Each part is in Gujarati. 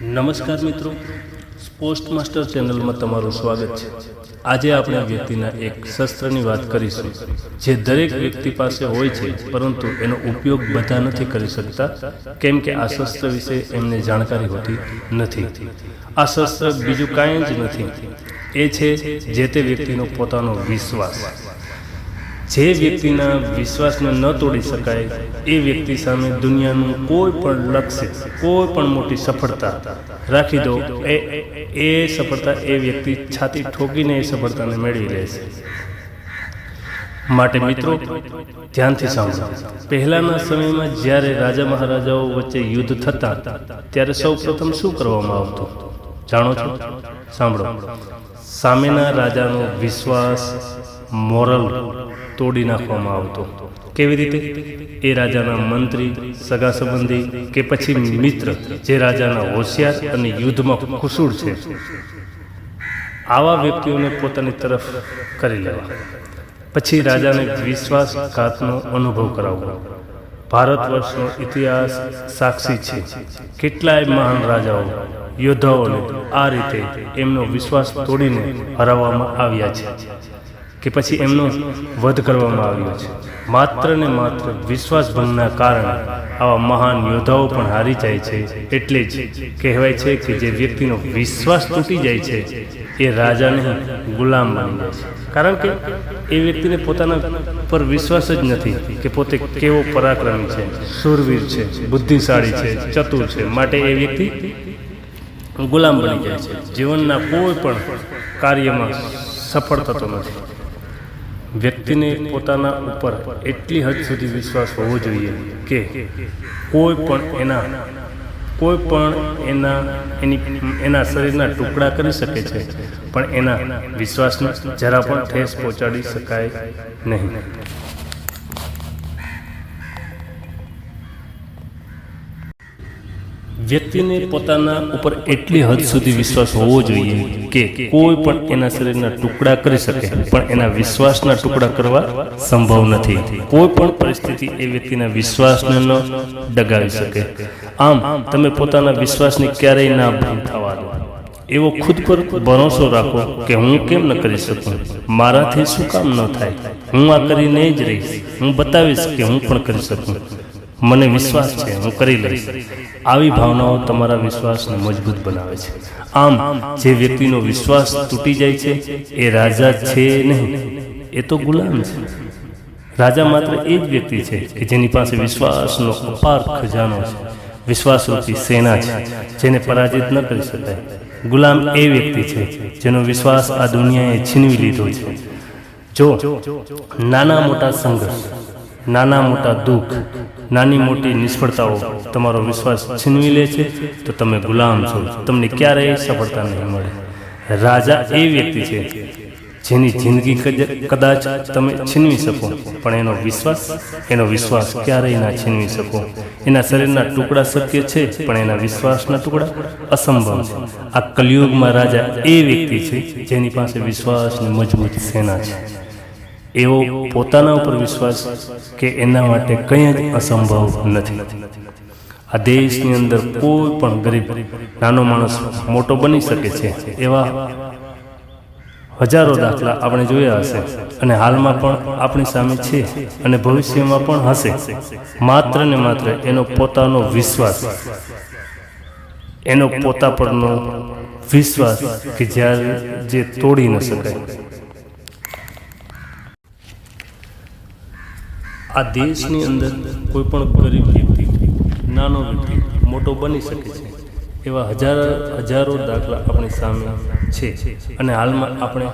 નમસ્કાર મિત્રો. પોસ્ટ માસ્ટર ચેનલમાં તમારું સ્વાગત છે. આજે આપણે વ્યક્તિના એક શસ્ત્રની વાત કરીશું, જે દરેક વ્યક્તિ પાસે હોય છે, પરંતુ એનો ઉપયોગ બધા નથી કરી શકતા, કેમ કે આ શસ્ત્ર વિશે એમને જાણકારી હોતી નથી. આ શસ્ત્ર બીજું કાંઈ જ નથી. એ છે જે તે વ્યક્તિનો પોતાનો વિશ્વાસ. જે વ્યક્તિના વિશ્વાસને ન તોડી શકાય, એ વ્યક્તિ સામે દુનિયાનું કોઈ પણ લક્ષ્ય, કોઈ પણ મોટી સફળતા રાખી દો, એ એ સફળતા એ વ્યક્તિ છાતી ઠોકીને એ સફળતાને મેળવી લે માટે મિત્રો, ધ્યાનથી સાંભળો. પહેલાના સમયમાં જ્યારે રાજા મહારાજાઓ વચ્ચે યુદ્ધ થતા, ત્યારે સૌ પ્રથમ શું કરવામાં આવતું? જાણો છો? સાંભળો. સામેના રાજાનો વિશ્વાસ, મોરલ તોડી નાખવામાં આવતો. કેવી રીતે? એ રાજાના મંત્રી, સગા સંબંધી કે પછી મિત્ર જે રાજાના હોશિયાર અને યુદ્ધમાં કુશળ છે. આવા વ્યક્તિઓને પોતાની તરફ કરી લેવા. પછી રાજાને વિશ્વાસઘાતનો અનુભવ કરાવવો. ભારત વર્ષનો ઇતિહાસ સાક્ષી છે. કેટલાય મહાન રાજાઓ, યોદ્ધાઓને આ રીતે એમનો વિશ્વાસ તોડીને હરાવવામાં આવ્યા છે. કે પછી એમનો વધ કરવામાં આવ્યો છે. માત્ર ને માત્ર વિશ્વાસભંગના કારણે આવા મહાન યોદ્ધાઓ પણ હારી જાય છે. એટલે જ કહેવાય છે કે જે વ્યક્તિનો વિશ્વાસ તૂટી જાય છે, એ રાજા નહીં, ગુલામ બની જાય છે. કારણ કે એ વ્યક્તિને પોતાના પર વિશ્વાસ જ નથી કે પોતે કેવો પરાક્રમી છે, સુરવીર છે, બુદ્ધિશાળી છે, ચતુર છે. માટે એ વ્યક્તિ ગુલામ બની જાય છે. જીવનના કોઈ પણ કાર્યમાં સફળ થતો નથી. વ્યક્તિને પોતાના ઉપર એટલી હદ સુધી વિશ્વાસ હોવો જોઈએ કે કોઈ પણ એના, કોઈ પણ એના, એની, એના શરીરના ટુકડા કરી શકે છે, પણ એના વિશ્વાસને જરા પણ ઠેસ પહોંચાડી શકાય નહીં. વ્યક્તિને પોતાના ઉપર એટલી હદ સુધી વિશ્વાસ હોવો જોઈએ કે કોઈ પણ એના શરીરના ટુકડા કરી શકે, પણ એના વિશ્વાસના ટુકડા કરવા સંભવ નથી. કોઈ પણ પરિસ્થિતિ એ વ્યક્તિના વિશ્વાસને ન ડગાવી શકે. આમ, તમે પોતાના વિશ્વાસને ક્યારેય ના ભંગ થવા દો. એવો ખુદ પર ભરોસો રાખો કે હું કેમ ન કરી શકું? મારાથી શું કામ ન થાય? હું આ કરીને જ રહીશ. હું બતાવીશ કે હું પણ કરી શકું. મને વિશ્વાસ છે, હું કરી લઈશ. આવી ભાવનાઓ તમારા વિશ્વાસને મજબૂત બનાવે છે. આમ, જે વ્યક્તિનો વિશ્વાસ તૂટી જાય છે, એ રાજા છે નહીં. એ તો ગુલામ છે. રાજા માત્ર એ જ વ્યક્તિ છે કે જેની પાસે વિશ્વાસનો અપાર ખજાનો છે. વિશ્વાસરૂપી સેના છે, જેને પરાજિત ન કરી શકાય. ગુલામ એ વ્યક્તિ છે જેનો વિશ્વાસ આ દુનિયાએ છીનવી લીધો છે. જો, નાના મોટા સંઘર્ષ નાના મોટા દુઃખ, નાની મોટી નિષ્ફળતાઓ તમારો વિશ્વાસ છીનવી લે છે, તો તમે ગુલામ છો. તમને ક્યારેય સફળતા નહીં મળે. રાજા એ વ્યક્તિ છે જેની જિંદગી કદાચ તમે છીનવી શકો, પણ એનો વિશ્વાસ એનો વિશ્વાસ ક્યારેય ના છીનવી શકો. એના શરીરના ટુકડા શક્ય છે, પણ એના વિશ્વાસના ટુકડા અસંભવ છે. આ કલિયુગમાં રાજા એ વ્યક્તિ છે જેની પાસે વિશ્વાસની મજબૂત સેના છે. એવો પોતાના ઉપર વિશ્વાસ કે એના માટે કંઈ જ અસંભવ નથી. આ દેશની અંદર કોઈ પણ ગરીબ, નાનો માણસ મોટો બની શકે છે એવા હજારો દાખલા આપણે જોયા હશે અને હાલમાં પણ આપણી સામે છે અને ભવિષ્યમાં પણ હશે. માત્ર ને માત્ર એનો પોતાનો વિશ્વાસ, એનો પોતા પરનો વિશ્વાસ કે જ્યારે જે તોડી ન શકાય. આ દેશની અંદર કોઈ પણ ગરીબ વ્યક્તિ, નાનો વ્યક્તિ, મોટો બની શકે છે, એવા હજારો હજારો દાખલા આપણી સામે છે. અને હાલમાં આપણે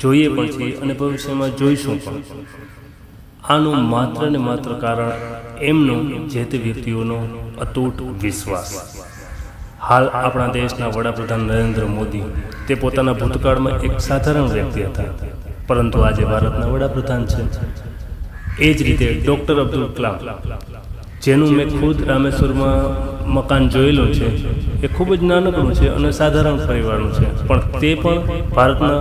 જોઈએ પણ છીએ અને ભવિષ્યમાં જોઈશું પણ. આનું માત્ર ને માત્ર કારણ એમનો જે તે વ્યક્તિઓનો અતૂટ વિશ્વાસ. હાલ આપણા દેશના વડાપ્રધાન નરેન્દ્ર મોદી, તે પોતાના ભૂતકાળમાં એક સાધારણ વ્યક્તિ હતા. પરંતુ આજે ભારતના વડાપ્રધાન છે. એ જ રીતે ડૉક્ટર અબ્દુલ કલામ, જેનું મેં ખુદ રામેશ્વરમાં મકાન જોયેલું છે, એ ખૂબ જ નાનકડું છે અને સાધારણ પરિવારનું છે, પણ તે પણ ભારતના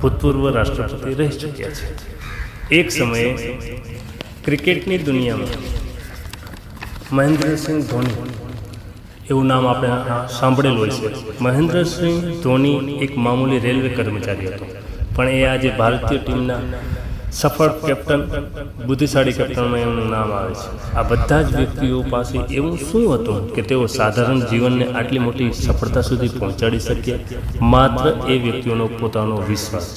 ભૂતપૂર્વ રાષ્ટ્રપતિ રહી ચૂક્યા છે. એક સમયે ક્રિકેટની દુનિયામાં મહેન્દ્રસિંહ ધોની, એવું નામ આપણે સાંભળેલું હોય છે. મહેન્દ્રસિંહ ધોની એક મામૂલી રેલવે કર્મચારી હતો, પણ એ આજે ભારતીય ટીમના સફળ કેપ્ટન, બુદ્ધિશાળી કેપ્ટનમાં એમનું નામ આવે છે. આ બધા જ વ્યક્તિઓ પાસે એવું શું હતું કે તેઓ સાધારણ જીવનને આટલી મોટી સફળતા સુધી પહોંચાડી શક્યા? માત્ર એ વ્યક્તિઓનો પોતાનો વિશ્વાસ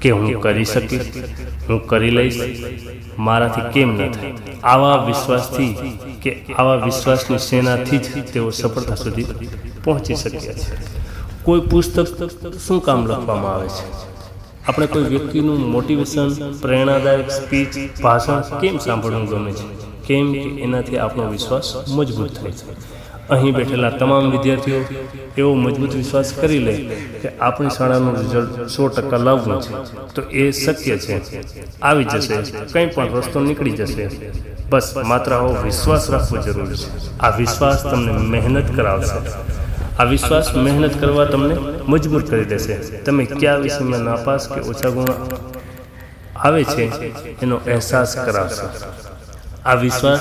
કે હું કરી શકીશ, હું કરી લઈશ, મારાથી કેમ ન થાય? આવા વિશ્વાસથી કે આવા વિશ્વાસની સેનાથી જ તેઓ સફળતા સુધી પહોંચી શક્યા છે. કોઈ પુસ્તક શું કામ લખવામાં આવે છે? આપણે કોઈ વ્યક્તિનું મોટિવેશન પ્રેરણાદાયક સ્પીચ ભાષણ કેમ સાંભળવું ગમે છે? કેમ કે એનાથી આપણો વિશ્વાસ મજબૂત થાય છે. અહીં બેઠેલા તમામ વિદ્યાર્થીઓ એવો મજબૂત વિશ્વાસ કરી લે કે આપણી શાળાનું રિઝલ્ટ સો ટકા લાવવું છે. તો એ શક્ય છે. આવી જશે. કંઈ પણ રસ્તો નીકળી જશે. બસ માત્ર આવો વિશ્વાસ રાખવો જરૂરી છે. આ વિશ્વાસ તમને મહેનત કરાવશે. આ વિશ્વાસ મહેનત કરવા તમને મજબૂર કરી દેશે. તમે કયા વિષયમાં નાપાસ કે ઓછા ગુણ આવે છે, એનો અહેસાસ કરાવશે. આ વિશ્વાસ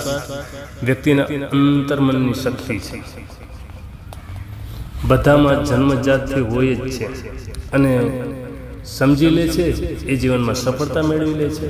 વ્યક્તિના અંતર્મનની શક્તિ છે. બધામાં જન્મજાતથી હોય જ છે અને સમજી લે છે, એ જીવનમાં સફળતા મેળવી લે છે.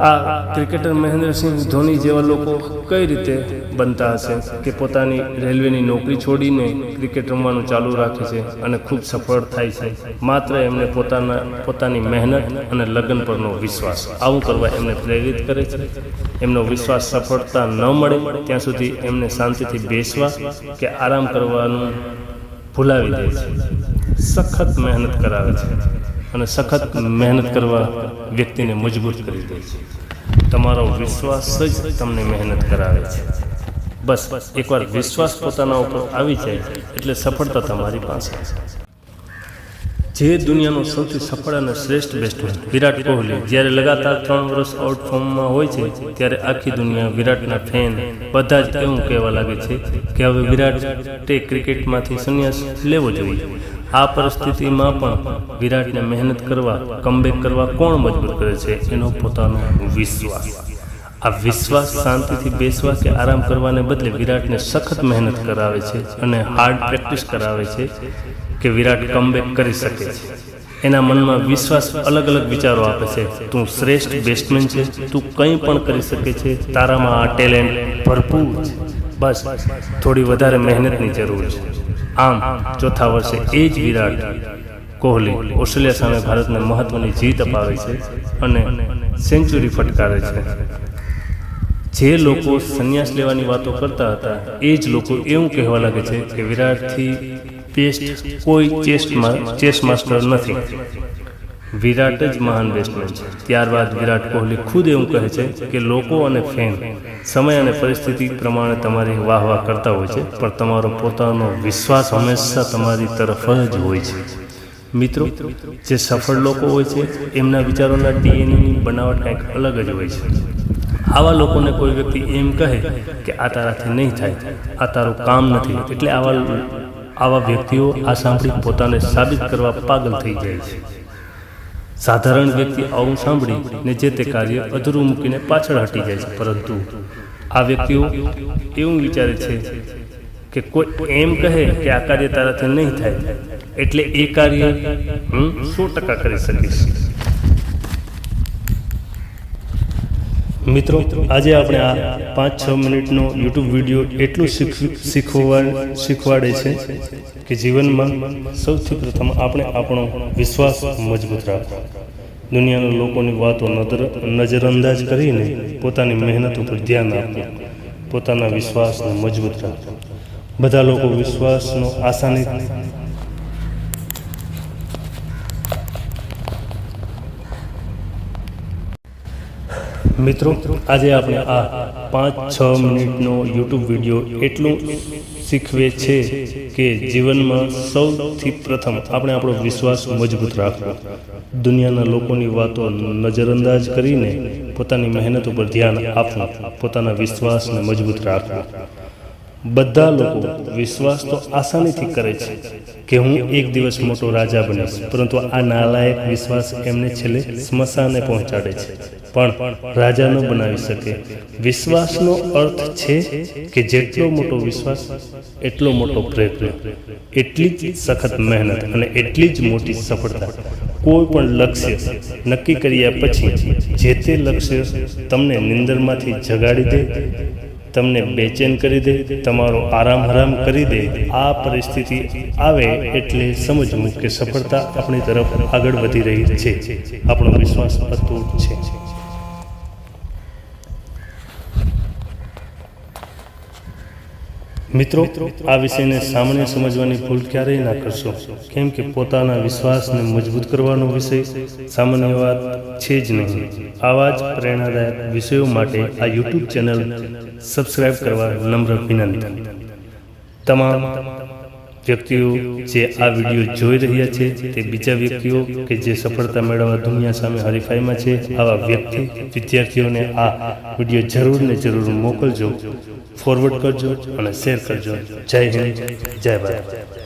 આ ક્રિકેટર મહેન્દ્રસિંહ ધોની જેવા લોકો કઈ રીતે બનતા હશે કે પોતાની રેલવેની નોકરી છોડીને ક્રિકેટ રમવાનું ચાલુ રાખે છે અને ખૂબ સફળ થાય છે? માત્ર એમને પોતાના, પોતાની મહેનત અને લગ્ન પરનો વિશ્વાસ. આવું કરવા એમને પ્રેરિત કરે છે. એમનો વિશ્વાસ સફળતા ન મળે ત્યાં સુધી એમને શાંતિથી બેસવા કે આરામ કરવાનું ભૂલાવી દે છે. સખત મહેનત કરાવે છે. અને સખત મહેનત કરવા વ્યક્તિને મજબૂત કરી દે છે. તમારો વિશ્વાસ જ તમને મહેનત કરાવે છે. બસ, એકવાર વિશ્વાસ પોતાના ઉપર આવી જાય એટલે સફળતા તમારી પાસે જે દુનિયાનો સૌથી સફળ અને શ્રેષ્ઠ બેટ્સમેન વિરાટ કોહલી, જ્યારે લગાતાર ત્રણ વર્ષ આઉટ ફોર્મમાં હોય છે, ત્યારે આખી દુનિયા વિરાટના ફેન બધા જ એવું કહેવા લાગે છે કે હવે વિરાટે ક્રિકેટમાંથી સંન્યાસ લેવો જોઈએ. આ પરિસ્થિતિમાં પણ વિરાટને મહેનત કરવા કમબેક કરવા કોણ મજબૂર કરે છે એનો પોતાનો વિશ્વાસ. આ વિશ્વાસ શાંતિથી બેસવા કે આરામ કરવાને બદલે વિરાટને સખત મહેનત કરાવે છે અને હાર્ડ પ્રેક્ટિસ કરાવે છે કે વિરાટ કમબેક કરી શકે છે. એના મનમાં વિશ્વાસ અલગ અલગ વિચારો આપે છે. તું શ્રેષ્ઠ બેટ્સમેન છે, તું કંઈ પણ કરી શકે છે, તારામાં આ ટેલેન્ટ ભરપૂર છે. બસ, થોડી વધારે મહેનતની જરૂર છે. આમ ચોથા વર્ષે એ જ વિરાટ કોહલી ઓસ્ટ્રેલિયા સામે ભારતને મહત્વની જીત અપાવે છે અને સેન્ચુરી ફટકારે છે. જે લોકો સંન્યાસ લેવાની વાતો કરતા હતા, એ જ લોકો એવું કહેવા લાગે છે કે વિરાટથી બેસ્ટ કોઈ ચેસ્ટમાં ચેસ માસ્ટર નથી. વિરાટ જ મહાન બેટ્સમેન છે. ત્યારબાદ વિરાટ કોહલી ખુદ એવું કહે છે કે લોકો અને ફેન સમય અને પરિસ્થિતિ પ્રમાણે તમારી વાહ વાહ કરતા હોય છે, પણ તમારો પોતાનો વિશ્વાસ હંમેશા તમારી તરફ જ હોય છે. મિત્રો, જે સફળ લોકો હોય છે, એમના વિચારોના ડીએનએની બનાવટ કંઈક અલગ જ હોય છે. આવા લોકોને કોઈ વ્યક્તિ એમ કહે કે આ તારાથી નહીં થાય, આ તારું કામ નથી, એટલે આવા આવા વ્યક્તિઓ આ સાંભળી પોતાને સાબિત કરવા પાગલ થઈ જાય છે. સાધારણ વ્યક્તિ આવું સાંભળી ને જે તે કાર્ય અધૂરું મૂકીને પાછળ હટી જાય છે. પરંતુ આ વ્યક્તિઓ એવું વિચારે છે કે કોઈ એમ કહે કે આ કાર્ય તારાથી નહીં થાય, એટલે એ કાર્ય હું સો ટકા કરી શકીશ. મિત્રો, આજે આપણે આ પાંચ છ મિનિટનો યુટ્યુબ વીડિયો એટલું શીખવા શીખવાડે છે કે જીવનમાં સૌથી પ્રથમ આપણે આપણો વિશ્વાસ મજબૂત રાખવો. દુનિયાના લોકોની વાતો નજર નજરઅંદાજ કરીને પોતાની મહેનત ઉપર ધ્યાન આપવું. પોતાના વિશ્વાસને મજબૂત રાખવો. બધા લોકો વિશ્વાસનો આસાની મિત્રો, આજે આપણે આ પાંચ, છ મિનિટનો યુટ્યુબ વીડિયો એટલું શીખવે છે કે જીવનમાં સૌથી પ્રથમ આપણે આપણો વિશ્વાસ મજબૂત રાખવો. દુનિયાના લોકોની વાતો નજરઅંદાજ કરીને પોતાની મહેનત ઉપર ધ્યાન આપવું, પોતાના વિશ્વાસને મજબૂત રાખવો. બધા લોકો વિશ્વાસ તો આસાનીથી કરે છે કે હું એક દિવસ મોટો રાજા બનીશ, પરંતુ આ નાલાયક વિશ્વાસ એમને છેલ્લે સ્મશાને પહોંચાડે છે. પણ રાજા ન બનાવી શકે. વિશ્વાસનો અર્થ છે કે જેટલો મોટો વિશ્વાસ, એટલો મોટો પ્રયત્ન. એટલી જ સખત મહેનત અને એટલી જ મોટી સફળતા. કોઈ પણ લક્ષ્ય નક્કી કર્યા પછી જે તે લક્ષ્ય તમને નિંદરમાંથી જગાડી દે, તમને બેચેન કરી દે, તમારો આરામ હરામ કરી દે, આ પરિસ્થિતિ આવે એટલે સમજવું કે સફળતા આપણી તરફ આગળ વધી રહી છે. આપણો વિશ્વાસ અતૂટ છે. મિત્રો આ વિષયને સામાન્ય સમજવાની ભૂલ ક્યારેય ના કરશો કેમ કે પોતાના વિશ્વાસને મજબૂત કરવાનો વિષય સામાન્ય વાત છે જ નહીં. આવા જ પ્રેરણાદાયક વિષયો માટે આ યુટ્યુબ ચેનલ સબસ્ક્રાઇબ કરવા નમ્ર વિનંતી. તમામ વ્યક્તિઓ જે આ વીડિયો જોઈ રહ્યા છે તે બીજા વ્યક્તિઓ કે જે સફળતા મેળવવા દુનિયા સામે હરીફાઈમાં છે, આવા વ્યક્તિ વિદ્યાર્થીઓને આ વીડિયો જરૂર ને જરૂર મોકલજો. ફોરવર્ડ કરજો અને શેર કરજો. જય હિન્દ, જય ભારત.